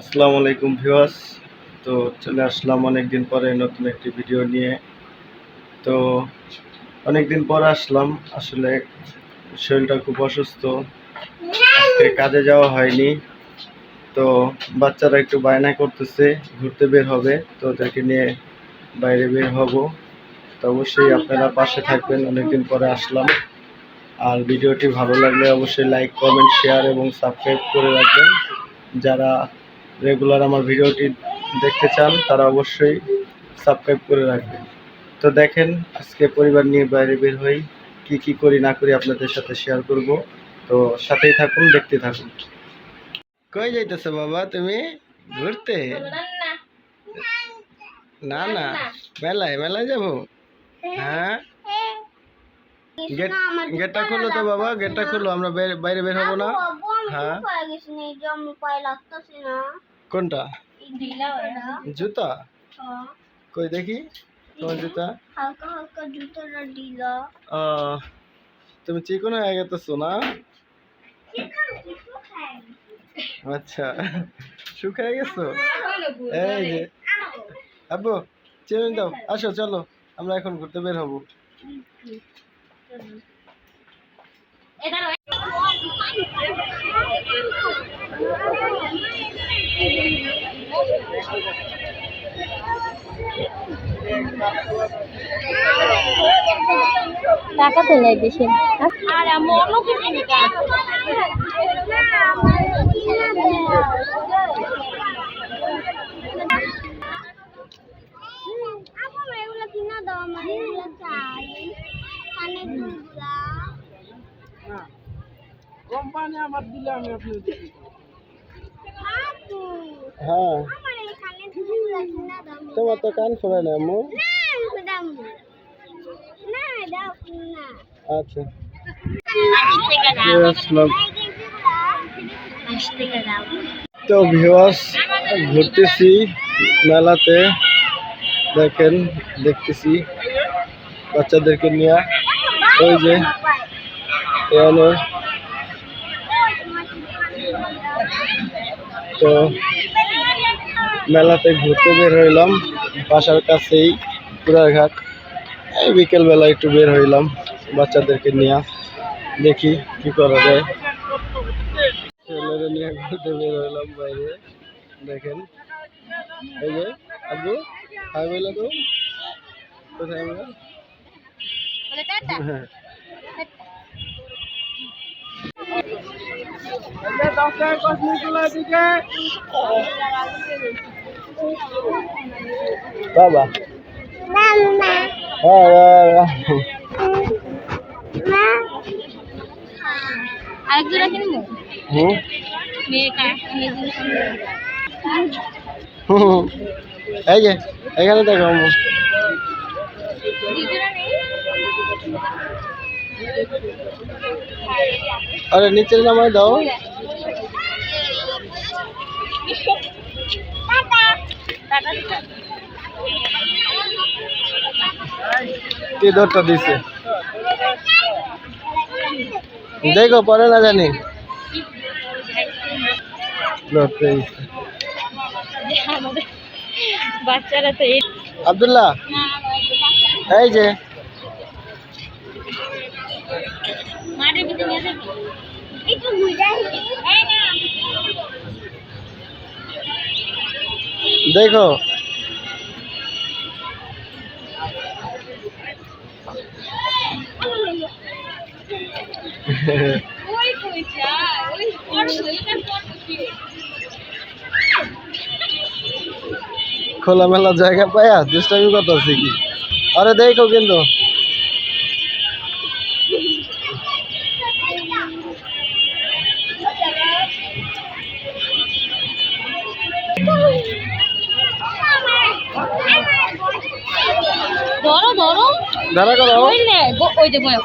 আসসালামু আলাইকুম ভিউয়ার্স। তো চলে আসলাম অনেক দিন পরে নতুন একটি ভিডিও নিয়ে। তো অনেক দিন পর আসলাম। আসলে শরীরটা খুব অসুস্থ। আজকে কাজে যাওয়া হয়নি। তো বাচ্চারা একটু বায়না করতেছে, ঘুরতে বের হবে। তো ওদেরকে নিয়ে বাইরে বের হব। তো অবশ্যই আপনারা পাশে থাকবেন। অনেকদিন পরে আসলাম। আর ভিডিওটি ভালো লাগলে অবশ্যই লাইক কমেন্ট শেয়ার এবং সাবস্ক্রাইব করে রাখবেন। যারা রেগুলার আমার ভিডিওটি দেখতে চান তারা অবশ্যই সাবস্ক্রাইব করে রাখবেন। তো দেখেন আজকে পরিবার নিয়ে বাইরে বের হই কি কি করি না করি আপনাদের সাথে শেয়ার করব। তো সাথেই থাকুন দেখতে থাকুন। কই যাইতেছো বাবা তুমি ঘুরতে? না না মেলায় মেলায় যাব? হ্যাঁ? গেট গেটটা খুলো তো বাবা গেটটা খুলো আমরা বাইরে বাইরে বের হব না। হ্যাঁ? কোনটা? জুতা? কই দেখি? তোমার জুতা? হালকা হালকা জুতোটা আহ, তুমি চিকন হয়ে গেতেছো না? আচ্ছা শুকায় গেছো? এই যে। আব্বু চেয়ে দাও আসো চলো। আমরা এখন ঘুরতে বের হব। টাকা তো নাই বেশি। আর মনও কিছু দুলগুলা কোম্পানি আমার দিলে আমি আপনি আপু হ্যাঁ। তোমার তো কান ফোরে না আম্মু। আচ্ছা। তো ভিউয়ার্স ঘুরতেছি মেলাতে। দেখেন দেখতেছি বাচ্চাদেরকে নিয়ে। ওই যে এখানে তো মেলাতে ঘুরতে বের হইলাম। বাসার কাছেই পুরাঘাট এই বিকেলবেলা একটু বের হইলাম বাচ্চাদেরকে নিয়ে। দেখি কি করা যায়। ছেলেরা নিয়ে ঘুরতে বের হইলাম বাইরে। দেখেন। এই যে আব্বু হাই বলে তো? কোথায় আমরা? হ্যাঁ। বাবা। আরেক জোড়া কিনবো হুম। এই যে এখানে দেখো। আরে নিচে নামায় দাও। কি দরটা দিছে? দেখো পরে না জানি। বাচ্চারা তো আব্দুল্লাহ এই যে। দেখো। খোলামেলা জায়গা পায়া দুষ্টামি করতেছে কি? আরে দেখো কিন্তু। ধরো দাঁড়া করো ওই যে বয়া